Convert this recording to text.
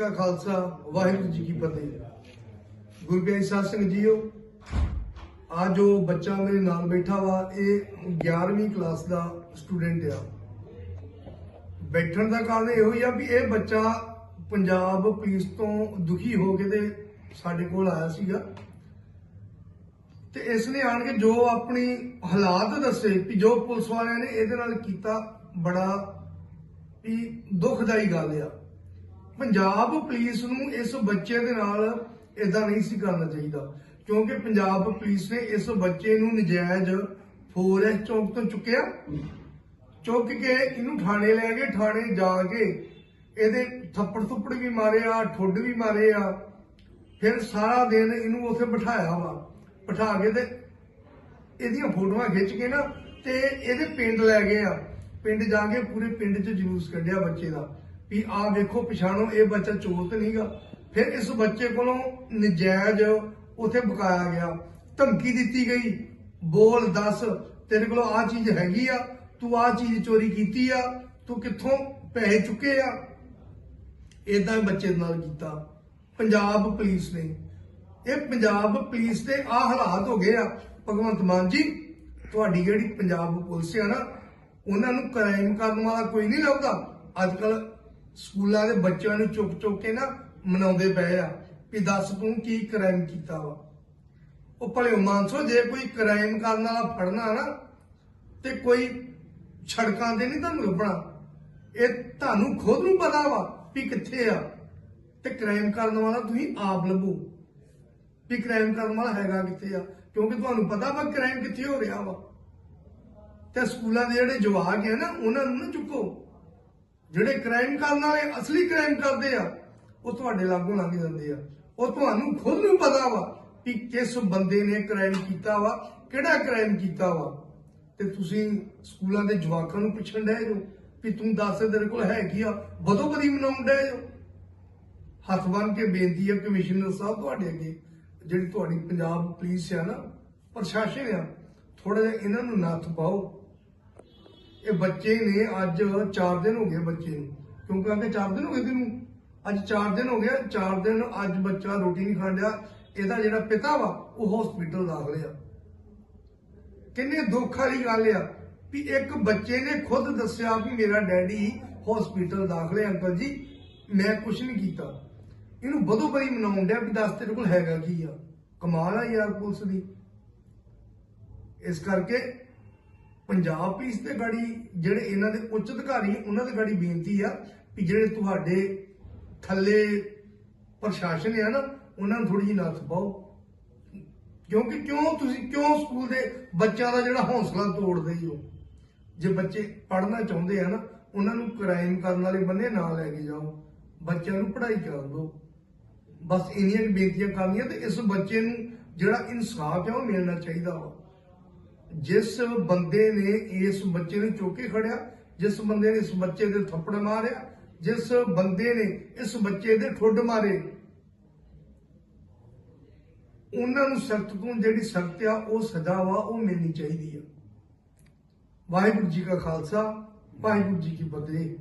ਕਾ ਖਾਲਸਾ, ਵਾਹਿਗੁਰੂ ਜੀ ਕੀ ਫਤਿਹ। ਗੁਰੂ ਪਿਆਰੀ ਸਾਧ ਜੀਓ ਆ ਜੋ ਬੱਚਾ ਮੇਰੇ ਨਾਲ ਬੈਠਾ ਵਾ, ਇਹ 11ਵੀਂ ਕਲਾਸ ਦਾ ਸਟੂਡੈਂਟ ਆ। ਬੈਠਣ ਦਾ ਕਾਰਨ ਇਹੋ ਹੀ ਆ ਵੀ ਇਹ ਬੱਚਾ ਪੰਜਾਬ ਪੁਲਿਸ ਤੋਂ ਦੁਖੀ ਹੋ ਕੇ ਤੇ ਸਾਡੇ ਕੋਲ ਆਇਆ ਸੀਗਾ। ਤੇ ਇਸ ਨੇ ਆਣ ਕੇ ਜੋ ਆਪਣੀ ਹਾਲਾਤ ਦੱਸੇ ਵੀ ਜੋ ਪੁਲਿਸ ਵਾਲਿਆਂ ਨੇ ਇਹਦੇ ਨਾਲ ਕੀਤਾ, ਬੜਾ ਵੀ ਦੁਖਦਾਈ ਗੱਲ ਆ। ਪੰਜਾਬ ਪੁਲਿਸ ਨੂੰ ਇਸ ਬੱਚੇ ਦੇ ਨਾਲ ਇਦਾਂ ਨਹੀਂ ਸੀ ਕਰਨਾ ਚਾਹੀਦਾ, ਕਿਉਂਕਿ ਪੰਜਾਬ ਪੁਲਿਸ ਨੇ ਇਸ ਬੱਚੇ ਨੂੰ ਨਜਾਇਜ਼ ਫੋਰੈਸਟ ਚੌਕ ਤੋਂ ਚੁੱਕਿਆ। ਚੁੱਕ ਕੇ ਇਹਨੂੰ ਥਾਣੇ ਲੈ ਗਏ, ਥਾਣੇ ਜਾ ਕੇ ਇਹਦੇ ਥੱਪੜ ਥੁੱਪੜ ਵੀ ਮਾਰੇ ਆ ਠੁੱਡ ਵੀ ਮਾਰੇ ਆ ਫਿਰ ਸਾਰਾ ਦਿਨ ਇਹਨੂੰ ਉੱਥੇ ਬਿਠਾਇਆ ਵਾ, ਬਿਠਾ ਕੇ ਤੇ ਇਹਦੀਆਂ ਫੋਟੋਆਂ ਖਿੱਚ ਕੇ ਨਾ ਤੇ ਇਹਦੇ ਪਿੰਡ ਲੈ ਗਏ ਆ। ਪਿੰਡ ਜਾ ਕੇ ਪੂਰੇ ਪਿੰਡ 'ਚ ਜਲੂਸ ਕੱਢਿਆ ਬੱਚੇ ਦਾ। ਵੀ ਆਹ ਵੇਖੋ, ਪਛਾਣੋ, ਇਹ ਬੱਚਾ ਚੋਰ ਤੇ ਨਹੀਂਗਾ। ਫਿਰ ਇਸ ਬੱਚੇ ਕੋਲੋਂ ਨਜਾਇਜ਼ ਉਥੇ ਬਕਾਇਆ ਗਿਆ। ਧਮਕੀ ਦਿੱਤੀ ਗਈ, ਬੋਲ, ਦੱਸ, ਤੇਰੇ ਕੋਲ ਆਹ ਚੀਜ਼ ਹੈਗੀ ਆ, ਤੂੰ ਆਹ ਚੀਜ਼ ਚੋਰੀ ਕੀਤੀ ਆ, ਤੂੰ ਕਿੱਥੋਂ ਪੈਸੇ ਚੁੱਕੇ ਆ? ਇਦਾਂ ਬੱਚੇ ਨਾਲ ਕੀਤਾ। ਪੰਜਾਬ ਪੁਲਿਸ ਨੇ। ਇਹ ਪੰਜਾਬ ਪੁਲਿਸ ਦੇ ਆ ਹਾਲਾਤ ਹੋ ਗਏ ਆ। ਭਗਵੰਤ ਮਾਨ ਜੀ, ਤੁਹਾਡੀ ਜਿਹੜੀ ਪੰਜਾਬ ਪੁਲਿਸ ਆ ਨਾ, ਉਹਨਾਂ ਨੂੰ ਕ੍ਰਾਈਮ ਕਰਨ ਵਾਲਾ ਕੋਈ ਨਹੀਂ ਲੱਭਦਾ। ਅੱਜ ਕੱਲ ਸਕੂਲਾਂ ਦੇ ਬੱਚਿਆਂ ਨੂੰ ਚੁੱਪ ਚੁੱਕ ਕੇ ਨਾ ਮਨਾਉਂਦੇ ਪਏ ਆ ਵੀ ਦੱਸ ਤੂੰ ਕੀ ਕ੍ਰਾਈਮ ਕੀਤਾ ਵਾ। ਉਹ ਭਲੇ ਮਾਨਸੋ, ਜੇ ਕੋਈ ਕ੍ਰਾਈਮ ਕਰਨ ਵਾਲਾ ਫੜਨਾ ਨਾ, ਤੇ ਕੋਈ ਸੜਕਾਂ ਤੇ ਨਹੀਂ ਤੁਹਾਨੂੰ ਲੱਭਣਾ। ਇਹ ਤੁਹਾਨੂੰ ਖੁਦ ਨੂੰ ਪਤਾ ਵਾ ਵੀ ਕਿੱਥੇ ਆ। ਤੇ ਕ੍ਰਾਈਮ ਕਰਨ ਵਾਲਾ ਤੁਸੀਂ ਆਪ ਲੱਭੋ। ਵੀ ਕ੍ਰਾਈਮ ਕਰਨ ਵਾਲਾ ਹੈਗਾ ਕਿੱਥੇ ਆ? ਕਿਉਂਕਿ ਤੁਹਾਨੂੰ ਪਤਾ ਵਾ ਕ੍ਰਾਈਮ ਕਿੱਥੇ ਹੋ ਰਿਹਾ ਵਾ। ਤੇ ਸਕੂਲਾਂ ਦੇ ਜਿਹੜੇ ਜਵਾਕ ਆ ਨਾ, ਉਹਨਾਂ ਨੂੰ ਨਾ ਚੁੱਕੋ। ਜਿਹੜੇ ਕ੍ਰਾਈਮ ਕਰਨ ਵਾਲੇ ਅਸਲੀ ਕ੍ਰਾਈਮ ਕਰਦੇ ਆ, ਉਹ ਤੁਹਾਡੇ ਲਾਗੋਂ ਲੰਘ ਜਾਂਦੇ ਆ। ਉਹ ਤੁਹਾਨੂੰ ਖੁਦ ਨੂੰ ਪਤਾ ਵਾ ਕਿ ਕਿਸ ਬੰਦੇ ਨੇ ਕ੍ਰਾਈਮ ਕੀਤਾ ਵਾ, ਕਿਹੜਾ ਕ੍ਰਾਈਮ ਕੀਤਾ ਵਾ। ਤੇ ਤੁਸੀਂ ਸਕੂਲਾਂ ਦੇ ਜਵਾਕਾਂ ਨੂੰ ਪੁੱਛਣ ਡਏ ਜੋ ਵੀ ਤੂੰ ਦੱਸ ਤੇਰੇ ਕੋਲ ਹੈ ਕੀ ਆ? ਬਦੋ ਬਦੀ ਮਨਾਉਣ ਡਏ ਜੋ ਹੱਥ ਬੰਨ ਕੇ ਬੇਨਤੀ ਆ, ਕਮਿਸ਼ਨਰ ਸਾਹਿਬ ਤੁਹਾਡੇ ਅੱਗੇ, ਜਿਹੜੀ ਤੁਹਾਡੀ ਪੰਜਾਬ ਪੁਲਿਸ ਆ ਨਾ, ਪ੍ਰਸ਼ਾਸਨ ਆ ਥੋੜਾ ਜਿਹਾ ਇਹਨਾਂ ਨੂੰ ਨੱਥ ਪਾਓ। ਇਹ ਬੱਚੇ ਨੇ ਅੱਜ 4 ਦਿਨ ਹੋ ਗਏ ਬੱਚੇ ਨੂੰ। ਕਿਉਂਕਿ ਕਹਿੰਦੇ 4 ਦਿਨ ਹੋ ਗਏ ਤੈਨੂੰ? ਅੱਜ 4 ਦਿਨ ਹੋ ਗਏ 4 ਦਿਨ ਅੱਜ ਬੱਚਾ ਰੋਟੀ ਨਹੀਂ ਖਾਣ ਡਿਆ। ਇਹਦਾ ਜਿਹੜਾ ਪਿਤਾ ਵਾ, ਉਹ ਹਸਪੀਟਲ ਦਾਖਲ ਆ ਕਿੰਨੇ ਦੁੱਖ ਵਾਲੀ ਗੱਲ ਆ ਵੀ ਇੱਕ ਬੱਚੇ ਨੇ ਖੁਦ ਦੱਸਿਆ ਵੀ ਮੇਰਾ ਡੈਡੀ ਹਸਪੀਟਲ ਦਾਖਲ ਹੈ, ਅੰਕਲ ਜੀ। ਮੈਂ ਕੁਝ ਨਹੀਂ ਕੀਤਾ। ਇਹਨੂੰ ਬਦੋ ਬਰੀ ਮਨਾਉਣ ਡਿਆ ਵੀ ਦੱਸ ਤੇਰੇ ਕੋਲ ਹੈਗਾ ਕੀ ਆ? ਕਮਾਲ ਆ ਯਾਰ ਪੁਲਿਸ ਦੀ। ਇਸ ਕਰਕੇ ਪੰਜਾਬ ਪੁਲਿਸ ਤੇ ਗਾੜੀ ਜਿਹੜੇ ਇਹਨਾਂ ਦੇ ਉੱਚ ਅਧਿਕਾਰੀ, ਉਹਨਾਂ ਦੇ ਗਾੜੀ ਬੇਨਤੀ ਆ ਵੀ ਜਿਹੜੇ ਤੁਹਾਡੇ ਥੱਲੇ ਪ੍ਰਸ਼ਾਸਨ ਆ ਨਾ, ਉਹਨਾਂ ਨੂੰ ਥੋੜੀ ਜਿਹੀ ਨੱਥ ਪਾਓ। ਕਿਉਂਕਿ ਕਿਉਂ ਤੁਸੀਂ, ਕਿਉਂ ਸਕੂਲ ਦੇ ਬੱਚਿਆਂ ਦਾ ਜਿਹੜਾ ਹੌਸਲਾ ਤੋੜਦੇ ਹੋ ਜੇ ਬੱਚੇ ਪੜ੍ਹਨਾ ਚਾਹੁੰਦੇ ਆ ਨਾ, ਉਹਨਾਂ ਨੂੰ ਕ੍ਰਾਈਮ ਕਰਨ ਵਾਲੇ ਬੰਦੇ ਨਾ ਲੈ ਕੇ ਜਾਓ। ਬੱਚਿਆਂ ਨੂੰ ਪੜ੍ਹਾਈ ਕਰਨ ਦਿਓ। ਬਸ ਇੰਨੀਆਂ ਕੁ ਬੇਨਤੀਆਂ ਕਰਨੀਆਂ ਤੇ ਇਸ ਬੱਚੇ ਨੂੰ ਜਿਹੜਾ ਇਨਸਾਫ ਹੈ ਉਹ ਮਿਲਣਾ ਚਾਹੀਦਾ ਵਾ। ਜਿਸ ਬੰਦੇ ਨੇ ਇਸ ਬੱਚੇ ਨੂੰ ਚੁੱਕ ਕੇ ਖੜਿਆ, ਜਿਸ ਬੰਦੇ ਨੇ ਇਸ ਬੱਚੇ ਦੇ ਥੱਪੜ ਮਾਰਿਆ, ਜਿਸ ਬੰਦੇ ਨੇ ਇਸ ਬੱਚੇ ਦੇ ਠੁੱਡ ਮਾਰੇ, ਉਹਨਾਂ ਨੂੰ ਸਖਤ ਤੋਂ ਜਿਹੜੀ ਸਖਤ ਆ, ਉਹ ਸਜ਼ਾ ਵਾ, ਉਹ ਮਿਲਣੀ ਚਾਹੀਦੀ ਆ। ਵਾਹਿਗੁਰੂ ਜੀ ਕਾ ਖਾਲਸਾ, ਵਾਹਿਗੁਰੂ ਜੀ ਕੀ ਫਤਿਹ।